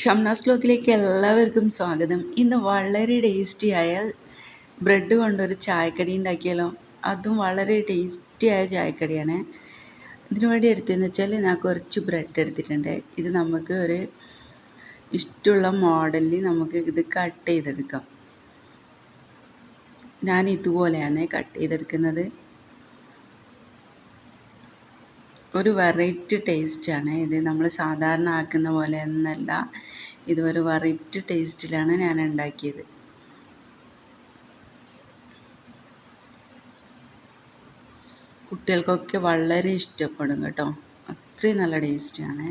ഷംനാസ് ബ്ലോക്കിലേക്ക് എല്ലാവർക്കും സ്വാഗതം. ഇന്ന് വളരെ ടേസ്റ്റി ആയ ബ്രെഡ് കൊണ്ടൊരു ചായക്കടി ഉണ്ടാക്കിയാലോ? അതും വളരെ ടേസ്റ്റി ആയ ചായക്കടിയാണ്. ഇതിനു വേണ്ടി എടുത്തതെന്ന് വെച്ചാൽ ഞാൻ കുറച്ച് ബ്രെഡ് എടുത്തിട്ടുണ്ട്. ഇത് നമുക്ക് ഒരു ഇഷ്ടമുള്ള മോഡലിൽ നമുക്ക് ഇത് കട്ട് ചെയ്തെടുക്കാം. ഞാൻ ഇതുപോലെയാണ് കട്ട് ചെയ്തെടുക്കുന്നത്. ഒരു വെറൈറ്റി ടേസ്റ്റാണ് ഇത് നമ്മൾ സാധാരണ ആക്കുന്ന പോലെ എന്നല്ല ഇത് ഒരു വെറൈറ്റി ടേസ്റ്റിലാണ് ഞാൻ ഉണ്ടാക്കിയത്. കുട്ടികൾക്കൊക്കെ വളരെ ഇഷ്ടപ്പെടും കേട്ടോ. അത്രയും നല്ല ടേസ്റ്റാണ്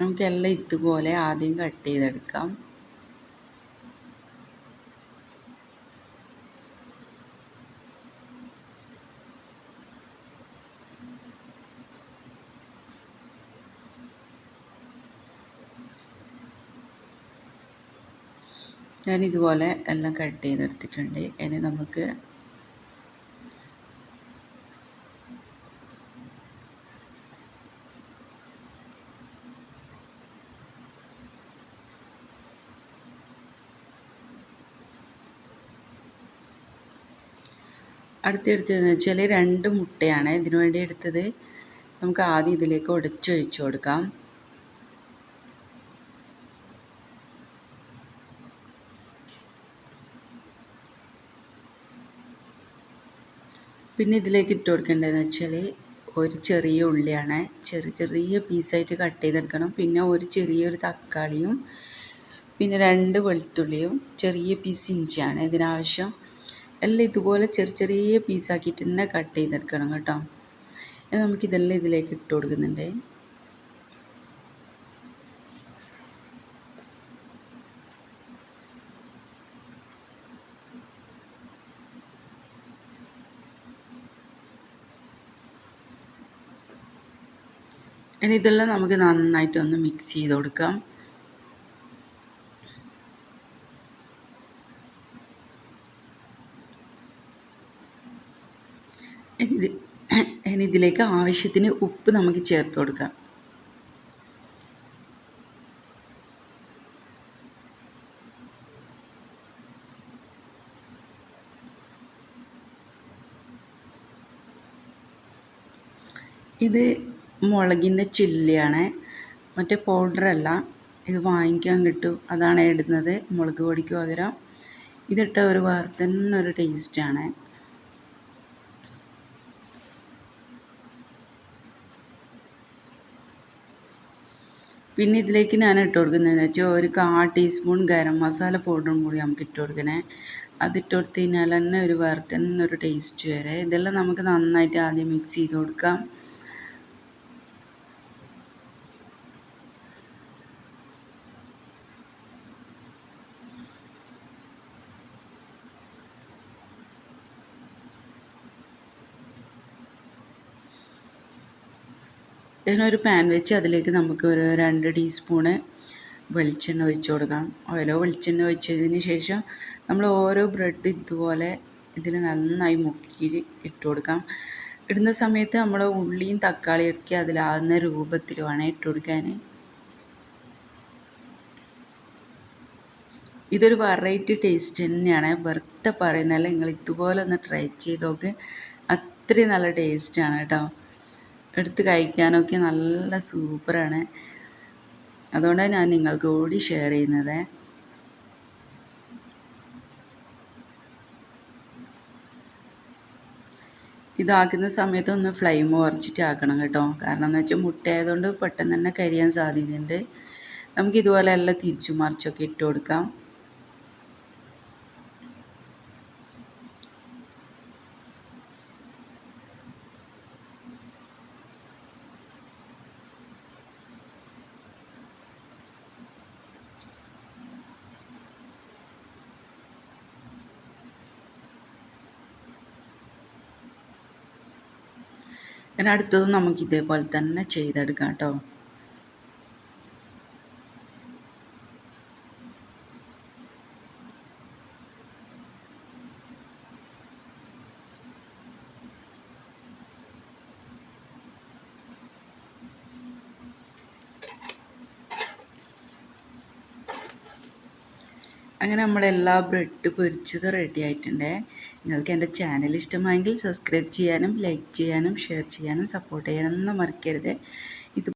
നമുക്കെല്ലാം ഇതുപോലെ ആദ്യം കട്ട് ചെയ്തെടുക്കാം. ഞാൻ ഇതുപോലെ എല്ലാം കട്ട് ചെയ്തെടുത്തിട്ടുണ്ട്. ഇനി നമുക്ക് അടുത്തെടുത്തതെന്ന് വെച്ചാൽ രണ്ട് മുട്ടയാണ് ഇതിനു വേണ്ടി എടുത്തത്. നമുക്ക് ആദ്യം ഇതിലേക്ക് ഉടച്ചൊഴിച്ച് കൊടുക്കാം. പിന്നെ ഇതിലേക്ക് ഇട്ട് കൊടുക്കേണ്ടതെന്ന് വെച്ചാൽ ഒരു ചെറിയ ഉള്ളിയാണ്. ചെറിയ ചെറിയ പീസായിട്ട് കട്ട് ചെയ്തെടുക്കണം. പിന്നെ ഒരു ചെറിയൊരു തക്കാളിയും പിന്നെ രണ്ട് വെളുത്തുള്ളിയും ചെറിയ പീസ് ഇഞ്ചിയാണ് ഇതിനാവശ്യം. എല്ലാം ഇതുപോലെ ചെറിയ ചെറിയ പീസാക്കിയിട്ട് തന്നെ കട്ട് ചെയ്തെടുക്കണം കേട്ടോ. നമുക്കിതെല്ലാം ഇതിലേക്ക് ഇട്ട് കൊടുക്കുന്നുണ്ട്. ഇനി ഇതെല്ലാം നമുക്ക് നന്നായിട്ടൊന്ന് മിക്സ് ചെയ്ത് കൊടുക്കാം. ഇനി ഇതിലേക്ക് ആവശ്യത്തിന് ഉപ്പ് നമുക്ക് ചേർത്ത് കൊടുക്കാം. ഇത് മുളകിന്റെ ചില്ലിയാണ്. മറ്റേ പൗഡറല്ല ഇത് വാങ്ങിക്കാൻ കിട്ടും. അതാണ് ഇടുന്നത്. മുളക് പൊടിക്ക് പകരം. ഇതിട്ട ഒരു വേറെ ഒരു ടേസ്റ്റാണ് പിന്നെ ഇതിലേക്ക് ഞാൻ ഇട്ട് കൊടുക്കുന്നതെന്ന് വെച്ചാൽ ഒരു കാ ടീസ്പൂൺ ഗരം മസാല പൗഡറും കൂടി നമുക്ക് ഇട്ട് കൊടുക്കണേ. അതിട്ട് കൊടുത്ത് കഴിഞ്ഞാൽ തന്നെ ഒരു വേറെ തന്നെ ഒരു ടേസ്റ്റ് വരെ. ഇതെല്ലാം നമുക്ക് നന്നായിട്ട് ആദ്യം മിക്സ് ചെയ്ത് കൊടുക്കാം. ഇതിനൊരു പാൻ വെച്ച് അതിലേക്ക് നമുക്ക് ഒരു രണ്ട് ടീസ്പൂണ് വെളിച്ചെണ്ണ ഒഴിച്ച് കൊടുക്കാം. ഓയിലോ വെളിച്ചെണ്ണ ഒഴിച്ചതിന് ശേഷം നമ്മൾ ഓരോ ബ്രെഡ് ഇതുപോലെ ഇതിൽ നന്നായി മുക്കി ഇട്ട് കൊടുക്കാം. ഇടുന്ന സമയത്ത് നമ്മൾ ഉള്ളിയും തക്കാളിയും ഒക്കെ അതിലാകുന്ന രൂപത്തിൽ വേണം ഇട്ട് കൊടുക്കാൻ ഇതൊരു വെറൈറ്റി ടേസ്റ്റ് തന്നെയാണ്. വെറുതെ പറയുന്നതല്ല നിങ്ങൾ ഇതുപോലെ ഒന്ന് ട്രൈ ചെയ്ത് നോക്ക്. അത്രയും നല്ല ടേസ്റ്റാണ് കേട്ടോ. എടുത്ത് കഴിക്കാനൊക്കെ നല്ല സൂപ്പറാണ്. അതുകൊണ്ടാണ് ഞാൻ നിങ്ങൾക്ക് കൂടി ഷെയർ ചെയ്യുന്നത്. ഇതാക്കുന്ന സമയത്ത് ഒന്ന് ഫ്ലെയിം കുറച്ചിട്ട് ആക്കണം കേട്ടോ. കാരണം എന്ന് വെച്ചാൽ മുട്ടയായതുകൊണ്ട് പെട്ടെന്ന് തന്നെ കരിയാൻ സാധ്യതയുണ്ട്. നമുക്ക് ഇതുപോലെ എല്ലാം തിരിച്ചു മറിച്ചൊക്കെ ഇട്ട് കൊടുക്കാം. ഇനി അടുത്തത് നമുക്ക് ഇതേപോലെ തന്നെ ചെയ്തെടുക്കാം കേട്ടോ. അങ്ങനെ നമ്മളെല്ലാ ബ്രെഡ് പൊരിച്ചത് റെഡി ആയിട്ടുണ്ട്. നിങ്ങൾക്ക് എന്റെ ചാനൽ ഇഷ്ടമായെങ്കിൽ സബ്സ്ക്രൈബ് ചെയ്യാനും ലൈക്ക് ചെയ്യാനും ഷെയർ ചെയ്യാനും സപ്പോർട്ട് ചെയ്യാനൊന്നും മറക്കരുത്. ഇത്